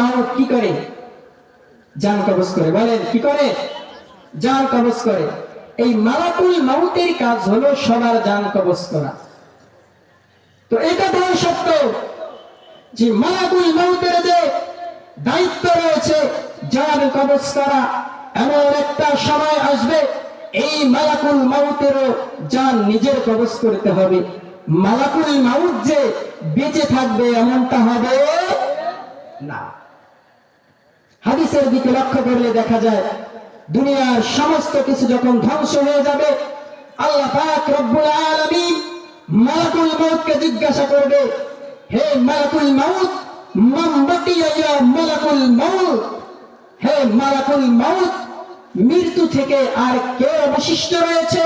মাউত কি করে? জান কবজ করে। বলেন, কি করে? জান কবজ করে। এই মালাকুল মাউতের কাজ হলো সবার জান কবজ করা। তো এটা তো সত্য যে মালাকুল মাউতের যে দায়িত্ব রয়েছে জান কবজ করা, এমন একটা সময় আসবে এই মালাকুল মাউতেরও জান নিজের কবজ করতে হবে। মালাকুল মাউত যে বেঁচে থাকবে এমনটা হবে না। হাদিসের দিকে লক্ষ্য করলে দেখা যায়, দুনিয়ার সমস্ত কিছু যখন ধ্বংস হয়ে যাবে, আল্লাহ পাক রব্বুল আলামিন মালাকুল মাউতকে জিজ্ঞাসা করবে, হে মালাকুল মাউত মান বাকিয়া মালাকুল মাউত, হে মালাকুল মাউত, মৃত্যু থেকে আর কে অবশিষ্ট রয়েছে?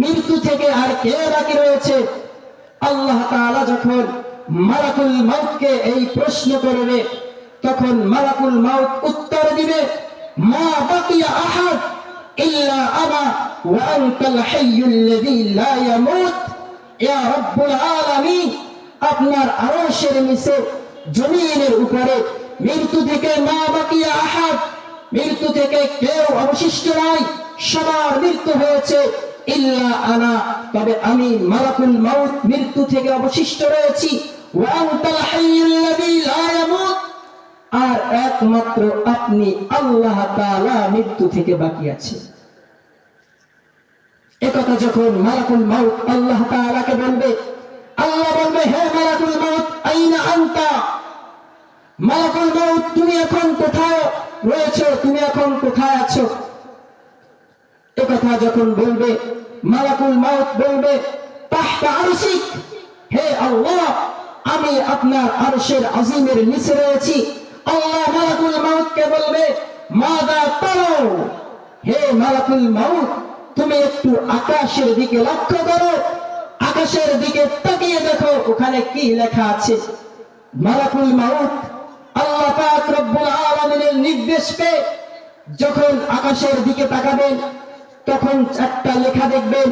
মৃত্যু থেকে আর কে বাকি রয়েছে? আল্লাহ তাআলা যখন মালাকুল মাউতকে এই প্রশ্ন করবে তখন মালাকুল মাউত উত্তর দিবে, মা বাকিয়া আহাদ ইল্লা ওয়া আনতাল লা ইয়ামুত। ইয়া রাব্বুল আলামিন, আপনার আরশের নিচে, জমিনের উপরে মৃত্যু থেকে মা বাকিয়া আহাদ, মৃত্যু থেকে কেউ অবশিষ্ট নাই, সবার মৃত্যু হয়েছে, ইল্লা আনা। তবে আমি মালাকুল মাউত মৃত্যু থেকে অবশিষ্ট রয়েছি। ওয়া আনতাল আর একমাত্র আপনি আল্লাহ তাআলা মৃত্যু থেকে বাকি আছে একথা যখন মালাকুল মাউত আল্লাহ তাআলাকে বলবে, আল্লাহ বলবে, হে মালাকুল মাউত, আইনা আনতা? মালাকুল মাউত, তুমি এখন কোথায় রয়েছো? তুমি এখন কোথায় আছো? একথা যখন বলবে, মালাকুল মাউত বলবে, তাহতা আরশিক, হে আল্লাহ, আমি আপনার আরশের আজিমের নিচে রয়েছি। আল্লাহ মালাকুল মাউতকে বলবে, মাদা তারাও হে মালাকুল মাউত, তুমি একটু আকাশের দিকে লক্ষ্য করো। আকাশের দিকে তাকিয়ে দেখো, ওখানে কি লেখা আছে। মালাকুল মাউত আল্লাহ পাক রব্বুল আলামিনের নির্দেশ পেয়ে যখন আকাশের দিকে তাকাবেন, তখন একটা লেখা দেখবেন,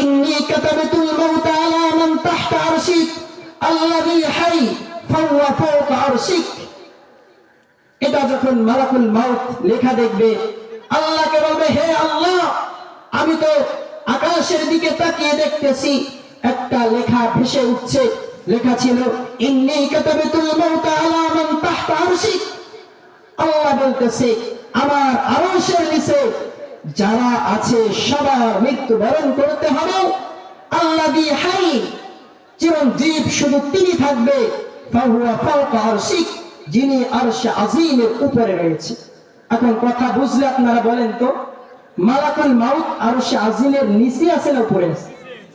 ইন্নি কাতাবাতুল মাউত আলা মান তাহতা আরশিক, আল্লাযী হাই ফাওয়া ফাওকা আরশিক। এটা যখন মালাকুল মাউত লেখা দেখবে, আল্লাহকে বলবে, হে আল্লাহ, আমি তো আকাশের দিকে তাকিয়ে দেখতেছি, একটা লেখা ভেসে উঠছে। লেখা ছিল, ইন্নি কাতাবাতুল মাউত আলা মান আরশিক। আল্লাহ বলতেছে, আমার আরশের নিচে যারা আছে, সবার মৃত্যু বরণ করতে হবে। আল্লাহ দি হাই চিরঞ্জীব শুধু তিনি থাকবে, ফাহুয়া ফাওকা আরশিক। যিনি আরশে আজিমের উপরে রয়েছে। এখন কথা বুঝলে আপনারা বলেন তো, মালাকুল মাউত আরশে আজিমের নিচে আছে না উপরে আছে?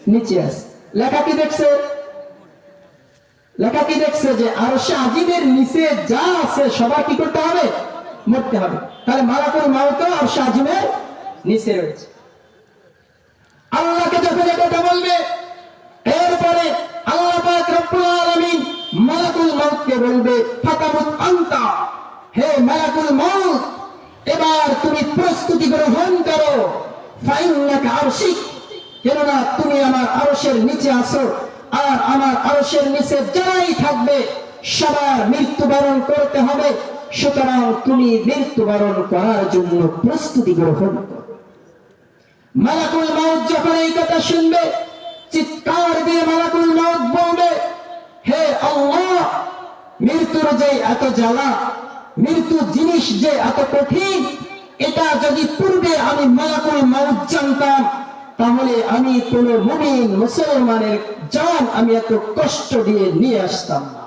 নিচে আছে। লেখা কি দেখছে? লেখা কি দেখছে যে আরশে আজিমের নিচে যা আছে সবার কি করতে হবে? মরতে হবে। তাহলে মালাকুল মাউত আরশে আজিমের নিচে রয়েছে। আল্লাহকে যখন এ কথা বলবে বলবে আনতা, হে মালাকুল মাউত, এবার তুমি প্রস্তুতি গ্রহণ করো। ফাইন্নাকা আরশিক, কেননা তুমি আমার আরশের নিচে আছো, আর আমার আরশের নিচে যারাই থাকবে, সবার মৃত্যুবরণ করতে হবে। সুতরাং তুমি মৃত্যুবরণ করার জন্য প্রস্তুতি গ্রহণ মালাকুল মাউত যখন এই কথা শুনবে, চিৎকার দিয়ে মালাকুল মাউত বলবে, হে আল্লাহ মৃত্যুর যে এত জ্বালা মৃত্যু জিনিস যে এত কঠিন, এটা যদি পূর্বে আমি মালাকুল মাউত জানতাম, তাহলে আমি কোন মুমিন মুসলমানের জান আমি এত কষ্ট দিয়ে নিয়ে আসতাম না।